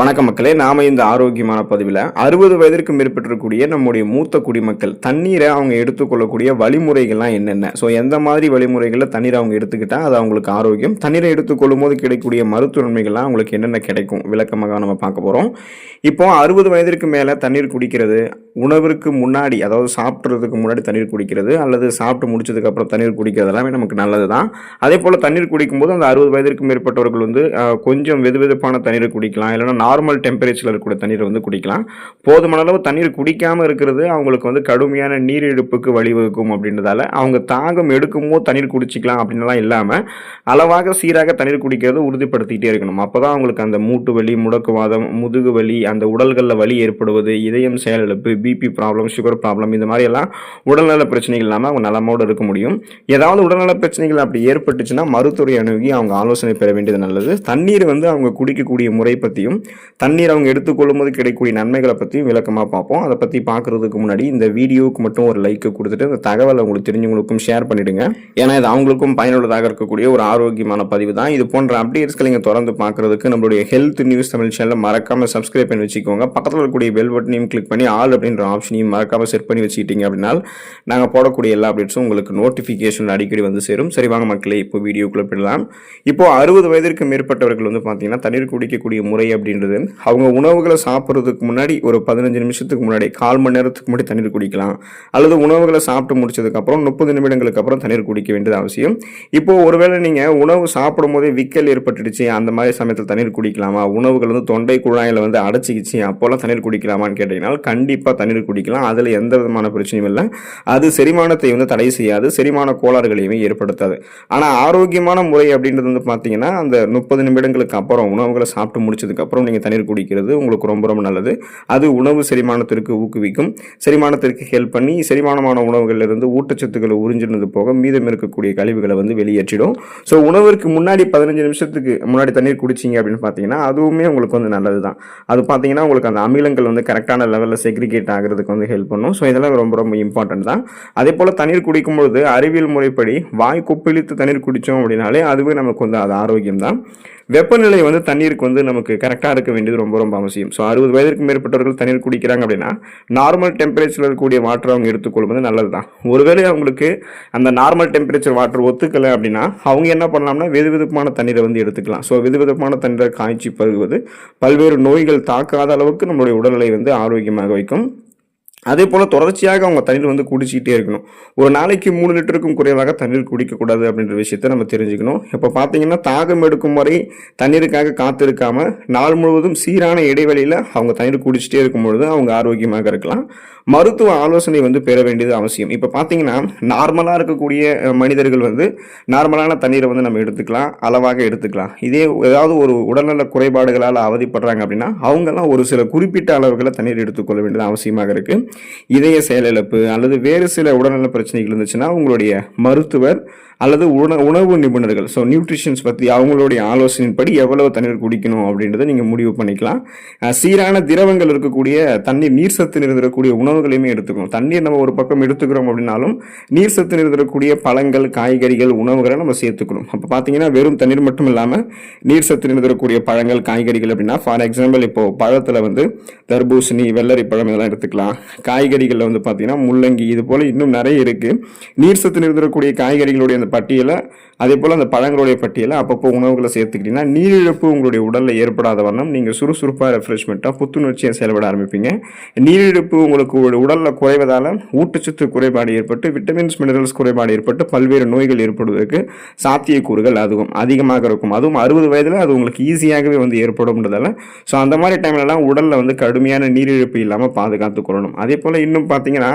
வணக்கம் மக்களே நாம இந்த ஆரோக்கியமான பதிவில் அறுபது வயதிற்கு மேற்பட்டிருக்கக்கூடிய நம்முடைய மூத்த குடிமக்கள் தண்ணீரை அவங்க எடுத்துக்கொள்ளக்கூடிய வழிமுறைகள்லாம் என்னென்ன? ஸோ எந்த மாதிரி வழிமுறைகளில் தண்ணீரை அவங்க எடுத்துக்கிட்டால் அது அவங்களுக்கு ஆரோக்கியம். தண்ணீரை எடுத்துக்கொள்ளும் போது கிடைக்கக்கூடிய மருத்துவ நன்மைகள்லாம் அவங்களுக்கு என்னென்ன கிடைக்கும்? விளக்கமாக நம்ம பார்க்க போகிறோம் இப்போ அறுபது வயதிற்கு மேலே தண்ணீர் குடிக்கிறது உணவிற்கு முன்னாடி அதாவது சாப்பிட்றதுக்கு முன்னாடி தண்ணீர் குடிக்கிறது அல்லது சாப்பிட்டு முடிச்சதுக்கப்புறம் தண்ணீர் குடிக்கிறது எல்லாமே நமக்கு நல்லது தான் அதே போல் தண்ணீர் குடிக்கும்போது அந்த அறுபது வயதிற்கு மேற்பட்டவர்கள் வந்து கொஞ்சம் வெது வெதுப்பான தண்ணீரை குடிக்கலாம். இல்லைன்னா நார்மல் டெம்பரேச்சரில் இருக்கக்கூடிய தண்ணீரை வந்து குடிக்கலாம். போதுமான அளவு தண்ணீர் குடிக்காமல் இருக்கிறது அவங்களுக்கு வந்து கடுமையான நீர் இழுப்புக்கு வழிவகுக்கும் அப்படின்றதால அவங்க தாகம் எடுக்குமோ தண்ணீர் குடிச்சிக்கலாம் அப்படின்லாம் இல்லாமல் அளவாக சீராக தண்ணீர் குடிக்கிறது உறுதிப்படுத்திக்கிட்டே இருக்கணும். அப்போ தான் அவங்களுக்கு அந்த மூட்டு வலி முடக்குவாதம் முதுகு வலி அந்த உடல்களில் வலி ஏற்படுவது இதயம் செயலிழப்பு பிபி ப்ராப்ளம் சுகர் ப்ராப்ளம் இந்த மாதிரி எல்லாம் உடல்நல பிரச்சனைகள் இல்லாமல் அவங்க நலமோடு இருக்க முடியும். ஏதாவது உடல்நல பிரச்சனைகள் அப்படி ஏற்பட்டுச்சுன்னா மருத்துவரை அணுகி அவங்க ஆலோசனை பெற வேண்டியது நல்லது. தண்ணீர் வந்து அவங்க குடிக்கக்கூடிய முறை பற்றியும் தண்ணீர் அவங்க எடுத்துக்கொள்ளும் போது கிடைக்கக்கூடிய நன்மைகளை பற்றியும் விளக்கமாக பார்ப்போம். அதை பற்றி பார்க்குறதுக்கு முன்னாடி இந்த வீடியோவுக்கு மட்டும் ஒரு லைக்கை கொடுத்துட்டு இந்த தகவலை உங்களுக்கு தெரிஞ்சவங்களுக்கும் ஷேர் பண்ணிடுங்க. ஏன்னா இது அவங்களுக்கும் பயனுள்ளதாக இருக்கக்கூடிய ஒரு ஆரோக்கியமான பதிவு தான். இது போன்ற அப்டேட்ஸ்களை நீங்கள் தொடர்ந்து பார்க்குறதுக்கு நம்மளுடைய ஹெல்த் நியூஸ் தமிழ் சேனலில் மறக்காமல் சப்ஸ்கிரைப் பண்ணி வச்சுக்கோங்க. பக்கத்தில் இருக்கக்கூடிய பெல் பட்டனையும் கிளிக் பண்ணி ஆல் அப்படின்ற ஆப்ஷனையும் மறக்காமல் செட் பண்ணி வச்சுக்கிட்டீங்க அப்படின்னா நாங்கள் போடக்கூடிய எல்லா அப்டேட்ஸும் உங்களுக்கு நோட்டிஃபிகேஷன் அடிக்கடி வந்து சேரும். சரி வாங்க மக்களே இப்போ வீடியோக்குள்ளே போயிடலாம். இப்போ அறுபது வயதிற்கு மேற்பட்டவர்கள் வந்து பார்த்தீங்கன்னா தண்ணீர் குடிக்கக்கூடிய முறை அப்படின்றது அவங்க உணவுகளை சாப்பிட்றதுக்கு முன்னாடி ஒரு பதினஞ்சு நிமிஷத்துக்கு முன்னாடி கால் மணி நேரத்துக்கு முன்னாடி தண்ணீர் குடிக்கலாம். அல்லது உணவுகளை சாப்பிட்டு முடிச்சதுக்கப்புறம் முப்பது நிமிடங்களுக்கு அப்புறம் தண்ணீர் குடிக்க வேண்டியது அவசியம். இப்போ ஒருவேளை நீங்கள் உணவு சாப்பிடும் போதே விக்கல் ஏற்பட்டுடுச்சு அந்த மாதிரி சமயத்தில் தண்ணீர் குடிக்கலாமா? உணவுகள் வந்து தொண்டை குழாயில் வந்து அடைச்சிக்கிச்சு அப்போல்லாம் தண்ணீர் குடிக்கலாமான்னு கேட்டீங்கன்னா கண்டிப்பாக தண்ணீர் குடிக்கலாம். அதில் எந்த விதமான பிரச்சனையும் இல்லை. அது செரிமானத்தை வந்து தடை செய்யாது. செரிமான கோளாறுகளையுமே ஏற்படுத்தாது. ஆனால் ஆரோக்கியமான முறை அப்படின்றது வந்து பார்த்தீங்கன்னா அந்த முப்பது நிமிடங்களுக்கு அப்புறம் உணவுகளை சாப்பிட்டு முடிச்சதுக்கப்புறம் நீங்கள் தண்ணீர் குடிக்கிறது உங்களுக்கு ரொம்ப ரொம்ப நல்லது. அது உணவு செரிமானத்திற்கு ஊக்குவிக்கும். செரிமானத்திற்கு ஹெல்ப் பண்ணி செரிமானமான உணவுகளில் இருந்து ஊட்டச்சத்துக்களை உறிஞ்சினது போக மீதம் இருக்கக்கூடிய கழிவுகளை வந்து வெளியேற்றிடும். ஸோ உணவிற்கு முன்னாடி பதினஞ்சு நிமிஷத்துக்கு முன்னாடி தண்ணீர் குடிச்சிங்க அப்படின்னு பார்த்தீங்கன்னா அதுவுமே உங்களுக்கு வந்து நல்லது தான் அது பார்த்தீங்கன்னா உங்களுக்கு அந்த அமிலங்கள் வந்து கரெக்டான லெவலில் செக்ரிகேட் ஆகிறதுக்கு வந்து ஹெல்ப் பண்ணும். ஸோ இதெல்லாம் ரொம்ப ரொம்ப இம்பார்ட்டன்ட் தான். அதே போல் தண்ணீர் குடிக்கும்பொழுது அறிவியல் முறைப்படி வாய் கொப்பளித்து தண்ணீர் குடித்தோம் அப்படின்னாலே அதுவே நமக்கு வந்து அது ஆரோக்கியம் தான் வெப்பநிலை வந்து தண்ணீருக்கு வந்து நமக்கு கரெக்டாக இருக்க வேண்டியது ரொம்ப ரொம்ப அவசியம். ஸோ அறுபது வயதிற்கு மேற்பட்டவர்கள் தண்ணீர் குடிக்கிறாங்க அப்படின்னா நார்மல் டெம்பரேச்சரில் இருக்கக்கூடிய வாட்டர் அவங்க எடுத்துக்கொள்வது நல்லது தான் ஒருவேளை அவங்களுக்கு அந்த நார்மல் டெம்பரேச்சர் வாட்டர் ஒத்துக்கலை அப்படின்னா அவங்க என்ன பண்ணலாம்னா வெது வெதுப்பான தண்ணீரை வந்து எடுத்துக்கலாம். ஸோ வெது வெதுப்பான தண்ணீரை காய்ச்சி பருகுவது பல்வேறு நோய்கள் தாக்காத அளவுக்கு நம்மளுடைய உடல்நிலை வந்து ஆரோக்கியமாக வைக்கும். அதே போல் தொடர்ச்சியாக அவங்க தண்ணீர் வந்து குடிச்சிக்கிட்டே இருக்கணும். ஒரு நாளைக்கு மூணு லிட்டருக்கும் குறைவாக தண்ணீர் குடிக்கக்கூடாது அப்படின்ற விஷயத்தை நம்ம தெரிஞ்சுக்கணும். இப்போ பார்த்தீங்கன்னா தாகம் எடுக்கும் வரை தண்ணீருக்காக காத்திருக்காம நாள் முழுவதும் சீரான இடைவெளியில் அவங்க தண்ணீர் குடிச்சிட்டே இருக்கும் பொழுது அவங்க ஆரோக்கியமாக இருக்கலாம். மருத்துவ ஆலோசனை வந்து பெற வேண்டியது அவசியம். இப்போ பார்த்தீங்கன்னா நார்மலாக இருக்கக்கூடிய மனிதர்கள் வந்து நார்மலான தண்ணீரை வந்து நம்ம எடுத்துக்கலாம். அளவாக எடுத்துக்கலாம். இதே ஏதாவது ஒரு உடல்நல குறைபாடுகளால் அவதிப்படுறாங்க அப்படின்னா அவங்கெல்லாம் ஒரு சில குறிப்பிட்ட அளவுகளை தண்ணீர் எடுத்துக்கொள்ள வேண்டியது அவசியமாக இருக்குது இதய செயலிழப்பு அல்லது வேறு சில உடல்நல பிரச்சனைகள் இருந்துச்சுன்னா உங்களுடைய மருத்துவர் அல்லது உண உணவு நிபுணர்கள் ஸோ நியூட்ரிஷன்ஸ் பற்றி அவங்களுடைய ஆலோசனைப்படி எவ்வளவு தண்ணீர் குடிக்கணும் அப்படின்றத நீங்கள் முடிவு பண்ணிக்கலாம். சீரான திரவங்கள் இருக்கக்கூடிய தண்ணீர் நீர் சத்து நிறைந்திருக்கக்கூடிய உணவுகளையுமே எடுத்துக்கணும். தண்ணீர் நம்ம ஒரு பக்கம் எடுத்துக்கிறோம் அப்படின்னாலும் நீர் சத்து நிறைந்திருக்கக்கூடிய பழங்கள் காய்கறிகள் உணவுகளை நம்ம சேர்த்துக்கணும். அப்போ பார்த்தீங்கன்னா வெறும் தண்ணீர் மட்டும் இல்லாமல் நீர் சத்து நிறைந்திருக்கக்கூடிய பழங்கள் காய்கறிகள் அப்படின்னா ஃபார் எக்ஸாம்பிள் இப்போ பழத்தில் வந்து தர்பூசணி வெள்ளரி பழம் இதெல்லாம் எடுத்துக்கலாம். காய்கறிகளில் வந்து பார்த்தீங்கன்னா முள்ளங்கி இது போல் இன்னும் நிறைய இருக்குது நீர் சத்து நிறைந்திருக்கக்கூடிய காய்கறிகளுடைய அந்த பட்டியலை அதே போல் அந்த பழங்களுடைய பட்டியலை அப்பப்போ உணவுகளை சேர்த்துக்கிட்டீங்கன்னா நீரிழப்பு உங்களுடைய உடலில் ஏற்படாத வண்ணம் நீங்கள் சுறுசுறுப்பாக ரெஃப்ரெஷ்மெண்ட்டாக புத்துணர்ச்சியாக செயல்பட ஆரம்பிப்பீங்க. நீரிழப்பு உங்களுக்கு உடலில் குறைவதால் ஊட்டச்சத்து குறைபாடு ஏற்பட்டு விட்டமின்ஸ் மினரல்ஸ் குறைபாடு ஏற்பட்டு பல்வேறு நோய்கள் ஏற்படுவதற்கு சாத்தியக்கூறுகள் அதுவும் அதிகமாக இருக்கும். அதுவும் அறுபது வயதில் அது உங்களுக்கு ஈஸியாகவே வந்து ஏற்படும்ன்றதால. ஸோ அந்த மாதிரி டைம்லலாம் உடலில் வந்து கடுமையான நீரிழப்பு இல்லாமல் பாதுகாத்து கொள்ளணும். அதே போல் இன்னும் பார்த்தீங்கன்னா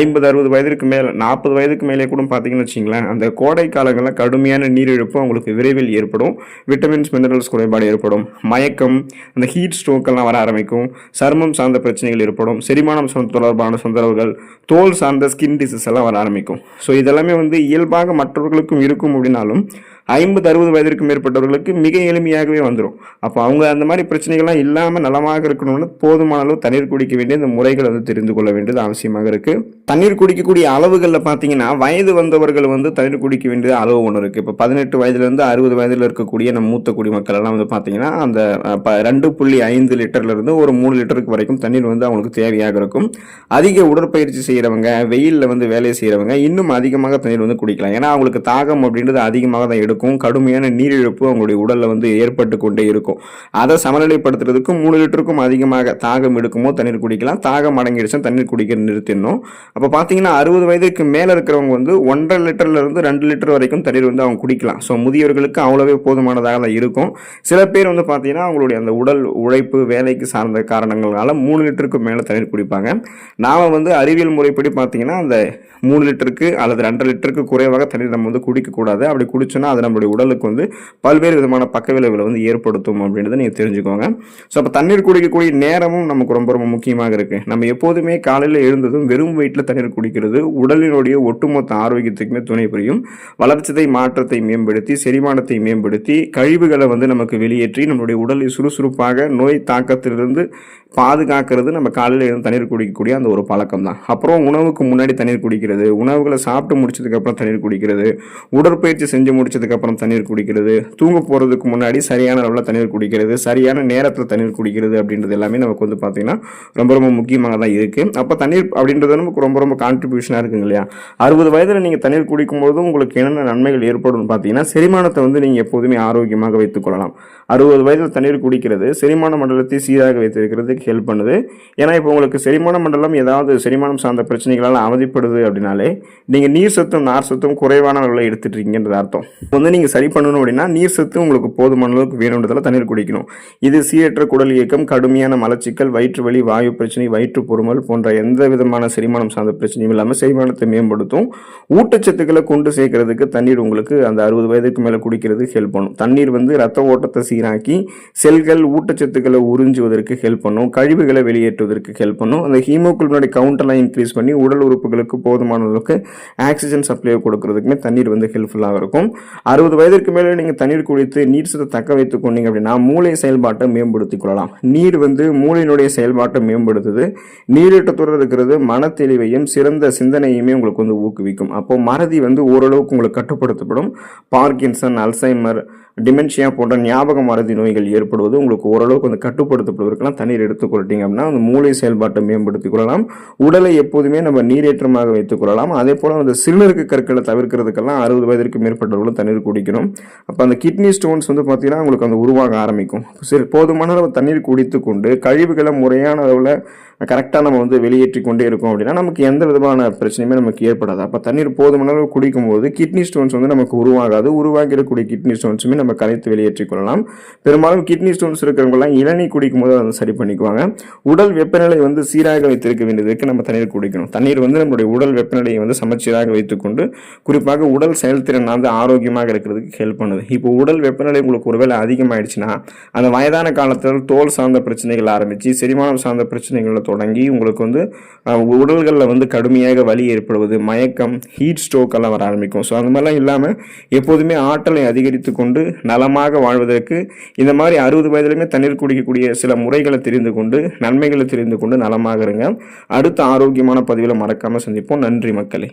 ஐம்பது அறுபது வயதிற்கு மேலே நாற்பது வயதுக்கு மேலே கூட பார்த்தீங்கன்னு வச்சிங்களேன் அந்த கோடை காலங்களில் கடுமையான நீரிழப்பு அவங்களுக்கு விரைவில் ஏற்படும். விட்டமின்ஸ் மினரல்ஸ் குறைபாடு ஏற்படும். மயக்கம் அந்த ஹீட் ஸ்ட்ரோக்கெல்லாம் வர ஆரம்பிக்கும். சருமம் சார்ந்த பிரச்சனைகள் ஏற்படும். செரிமானம் தொடர்பான தொந்தரவுகள் தோல் சார்ந்த ஸ்கின் டிசீஸ் எல்லாம் வர ஆரம்பிக்கும். ஸோ இதெல்லாமே வந்து இயல்பாக மற்றவர்களுக்கும் இருக்கும் அப்படின்னாலும் ஐம்பது அறுபது வயதிற்கு மேற்பட்டவர்களுக்கு மிக எளிமையாகவே வந்துடும் அப்போ அவங்க அந்த மாதிரி பிரச்சனைகள்லாம் இல்லாமல் நலமாக இருக்கணும்னு போதுமான அளவு தண்ணீர் குடிக்க வேண்டிய இந்த முறைகள் வந்து தெரிந்து கொள்ள வேண்டியது அவசியமாக இருக்குது தண்ணீர் குடிக்கக்கூடிய அளவுகளில் பார்த்தீங்கன்னா வயது வந்தவர்கள் வந்து தண்ணீர் குடிக்க வேண்டிய அளவு ஒன்று இருக்குது இப்போ பதினெட்டு வயதுலேருந்து அறுபது வயதில் இருக்கக்கூடிய நம்ம மூத்த குடிமக்கள் எல்லாம் வந்து பார்த்தீங்கன்னா அந்த ப- ரெண்டு புள்ளி ஐந்து லிட்டர்லேருந்து ஒரு மூணு லிட்டருக்கு வரைக்கும் தண்ணீர் வந்து அவங்களுக்கு தேவையாக இருக்கும். அதிக உடற்பயிற்சி செய்கிறவங்க வெயிலில் வந்து வேலை செய்கிறவங்க இன்னும் அதிகமாக தண்ணீர் வந்து குடிக்கலாம். ஏன்னா அவங்களுக்கு தாகம் அப்படின்றது அதிகமாக தான் எடுக்கும். கடுமையான நீரிழப்பு அவங்களுடைய உடலில் வந்து ஏற்பட்டு கொண்டே இருக்கும். அதை சமநிலைப்படுத்துறதுக்கு மூணு லிட்டருக்கும் அதிகமாக தாகம் எடுக்குமோ தண்ணீர் குடிக்கலாம். தாகம் அடங்கிடுச்சுன்னா தண்ணீர் குடிக்க நிறுத்திடணும். அப்போ பார்த்தீங்கன்னா அறுபது வயதுக்கு மேலே இருக்கிறவங்க வந்து ஒன்றரை லிட்டர்லேருந்து ரெண்டு லிட்டர் வரைக்கும் தண்ணீர் வந்து அவங்க குடிக்கலாம். ஸோ முதியவர்களுக்கு அவ்வளோவே போதுமானதாக தான் இருக்கும். சில பேர் வந்து பார்த்தீங்கன்னா அவங்களுடைய அந்த உடல் உழைப்பு வேலைக்கு சார்ந்த காரணங்களால் மூணு லிட்டருக்கு மேலே தண்ணீர் குடிப்பாங்க. நாம் வந்து அறிவியல் முறைப்படி பார்த்தீங்கன்னா அந்த மூணு லிட்டருக்கு அல்லது ரெண்டரை லிட்டருக்கு குறைவாக தண்ணீர் நம்ம வந்து குடிக்கக்கூடாது அப்படி குடிச்சோன்னா அது நம்மளுடைய உடலுக்கு வந்து பல்வேறு விதமான பக்க விளைவுகளை வந்து ஏற்படுத்தும் அப்படின்றத நீங்கள் தெரிஞ்சுக்கோங்க. ஸோ அப்போ தண்ணீர் குடிக்கக்கூடிய நேரமும் நமக்கு ரொம்ப ரொம்ப முக்கியமாக இருக்குது நம்ம எப்போதுமே காலையில் எழுந்ததும் வெறும் வயிற்றில் தண்ணீர் குடிக்கிறது உடலினுடைய ஒட்டுமொத்த ஆரோக்கியத்துக்குமே துணை புரியும். வளர்ச்சிதை மாற்றத்தை மேம்படுத்தி செரிமானத்தை மேம்படுத்தி கழிவுகளை வந்து நமக்கு வெளியேற்றி நம்மளுடைய உடலை சுறுசுறுப்பாக நோய் தாக்கத்திலிருந்து பாதுகாக்கிறது நம்ம காலையில் இருந்து தண்ணீர் குடிக்கக்கூடிய அந்த ஒரு பழக்கம் தான். அப்புறம் உணவுக்கு முன்னாடி தண்ணீர் குடிக்கிறது உணவுகளை சாப்பிட்டு முடிச்சதுக்கப்புறம் தண்ணீர் குடிக்கிறது உடற்பயிற்சி செஞ்சு அப்புறம் தண்ணீர் குடிக்கிறது தூங்க போகிறதுக்கு முன்னாடி சரியான அளவில் தண்ணீர் குடிக்கிறது சரியான நேரத்தில் தண்ணீர் குடிக்கிறது அப்படின்றது எல்லாமே நமக்கு வந்து பார்த்திங்கன்னா ரொம்ப ரொம்ப முக்கியமாக தான் இருக்குது அப்போ தண்ணீர் அப்படின்றது நமக்கு ரொம்ப ரொம்ப கான்ட்ரிபியூஷனாக இருக்குங்க இல்லையா? அறுபது வயதில் நீங்கள் தண்ணீர் குடிக்கும்போது உங்களுக்கு என்னென்ன நன்மைகள் ஏற்படும் பார்த்தீங்கன்னா செரிமானத்தை வந்து நீங்கள் எப்போதுமே ஆரோக்கியமாக வைத்துக்கொள்ளலாம் அறுபது வயதில் தண்ணீர் குடிக்கிறது செரிமான மண்டலத்தை சீராக வைத்திருக்கிறதுக்கு ஹெல்ப் பண்ணுது. ஏன்னா இப்போ உங்களுக்கு செரிமான மண்டலம் ஏதாவது செரிமானம் சார்ந்த பிரச்சனைகளால் அவதிப்படுது அப்படின்னாலே நீங்கள் நீர் சத்தும் நார் சத்தும் குறைவான அளவில் எடுத்துட்டு இருக்கீங்கன்றது அர்த்தம். வந்து நீங்கள் சரி பண்ணணும் அப்படின்னா நீர் சத்து உங்களுக்கு போதுமான அளவுக்கு வேணுன்றதில் தண்ணீர் குடிக்கணும். இது சீரற்ற குடல் இயக்கம் கடுமையான மலச்சிக்கல் வயிற்று வலி வாயு பிரச்சனை வயிற்று பொறுமல் போன்ற எந்த விதமான செரிமானம் சார்ந்த பிரச்சனையும் இல்லாமல் செரிமானத்தை மேம்படுத்தும். ஊட்டச்சத்துக்களை கொண்டு சேர்க்கறதுக்கு தண்ணீர் உங்களுக்கு அந்த அறுபது வயதுக்கு மேலே குடிக்கிறது ஹெல்ப் பண்ணும். தண்ணீர் வந்து ரத்த ஓட்டத்தை சீராக்கி செல்கள் ஊட்டச்சத்துக்களை உறிஞ்சுவதற்கு ஹெல்ப் பண்ணும். கழிவுகளை வெளியேற்றுவதற்கு ஹெல்ப் பண்ணும். அந்த ஹீமோகுளோபினுடைய கவுண்டெல்லாம் இன்க்ரீஸ் பண்ணி உடல் உறுப்புகளுக்கு போதுமான அளவுக்கு ஆக்சிஜன் சப்ளை கொடுக்கறதுக்குமே தண்ணீர் வந்து ஹெல்ப்ஃபுல்லாக இருக்கும். அறுபது வயதிற்கு மேலே நீங்கள் தண்ணீர் குடித்து நீர் சத்தை தக்க வைத்து கொண்டீங்க அப்படின்னா மூளை செயல்பாட்டை மேம்படுத்திக் கொள்ளலாம். நீர் வந்து மூளையினுடைய செயல்பாட்டை மேம்படுத்துது. நீரேற்றத்துடன் இருக்கிறது மனத்தெளிவையும் சிறந்த சிந்தனையுமே உங்களுக்கு வந்து ஊக்குவிக்கும். அப்போ மறதி வந்து ஓரளவுக்கு உங்களுக்கு கட்டுப்படுத்தப்படும். பார்க்கின்சன் அல்சைமர் டிமென்ஷியா போன்ற ஞாபக மறதி நோய்கள் ஏற்படுவது உங்களுக்கு ஓரளவுக்கு வந்து கட்டுப்படுத்தப்படுவதற்கெல்லாம் தண்ணீர் எடுத்துக்கொள்ளிட்டீங்க அப்படின்னா அந்த மூளை செயல்பாட்டை மேம்படுத்திக் கொள்ளலாம். உடலை எப்போதுமே நம்ம நீரேற்றமாக வைத்துக் கொள்ளலாம். அதே போல் அந்த சிறுநீருக்கு கற்களை தவிர்க்கிறதுக்கெல்லாம் அறுபது வயதிற்கு மேற்பட்டவர்களும் தண்ணீர் குடிக்கணும் அப்போ அந்த கிட்னி ஸ்டோன்ஸ் வந்து பார்த்தீங்கன்னா உங்களுக்கு அந்த உருவாக ஆரம்பிக்கும். சரி போதுமான அளவு தண்ணீர் குடித்து கொண்டு கழிவுகளை முறையான அளவில் கரெக்டாக நம்ம வந்து வெளியேற்றி கொண்டே இருக்கோம் அப்படின்னா நமக்கு எந்த விதமான பிரச்சனையுமே நமக்கு ஏற்படாது. அப்போ தண்ணீர் போதுமான அளவு குடிக்கும்போது கிட்னி ஸ்டோன்ஸ் வந்து நமக்கு உருவாகாது. உருவாகிடக்கூடிய கிட்னி ஸ்டோன்ஸுமே நம்ம கரைத்து வெளியேற்றி கொள்ளலாம். பெரும்பாலும் கிட்னி ஸ்டோன்ஸ் இருக்கிறவங்கலாம் இளநீர் குடிக்கும்போது அதை சரி பண்ணிக்குவாங்க. உடல் வெப்பநிலை வந்து சீராக வைத்திருக்க வேண்டியதுக்கு நம்ம தண்ணீர் குடிக்கணும். தண்ணீர் வந்து நம்மளுடைய உடல் வெப்பநிலையை வந்து சமச்சீராக வைத்துக்கொண்டு குறிப்பாக உடல் செயல்திறன் வந்து ஆரோக்கியமாக இருக்கிறதுக்கு ஹெல்ப் பண்ணுது. இப்போ உடல் வெப்பநிலை உங்களுக்கு ஒருவேளை அதிகமாயிடுச்சுன்னா அந்த வயதான காலத்தில் தோல் சார்ந்த பிரச்சனைகள் ஆரம்பித்து செரிமானம் சார்ந்த பிரச்சனைகளில் தொடங்கி உங்களுக்கு வந்து உடல்களில் வந்து கடுமையாக வலி ஏற்படுவது மயக்கம் ஹீட் ஸ்ட்ரோக் எல்லாம் வர ஆரம்பிக்கும். ஸோ அந்த மாதிரிலாம் இல்லாமல் எப்போதுமே ஆற்றலை அதிகரித்து கொண்டு நலமாக வாழ்வதற்கு இந்த மாதிரி அறுபது வயதுலையுமே தண்ணீர் குடிக்கக்கூடிய சில முறைகளை தெரிந்து கொண்டு நன்மைகளை தெரிந்து கொண்டு நலமாக இருங்க. அடுத்த ஆரோக்கியமான பதிவில் மறக்காமல் சந்திப்போம். நன்றி மக்களே.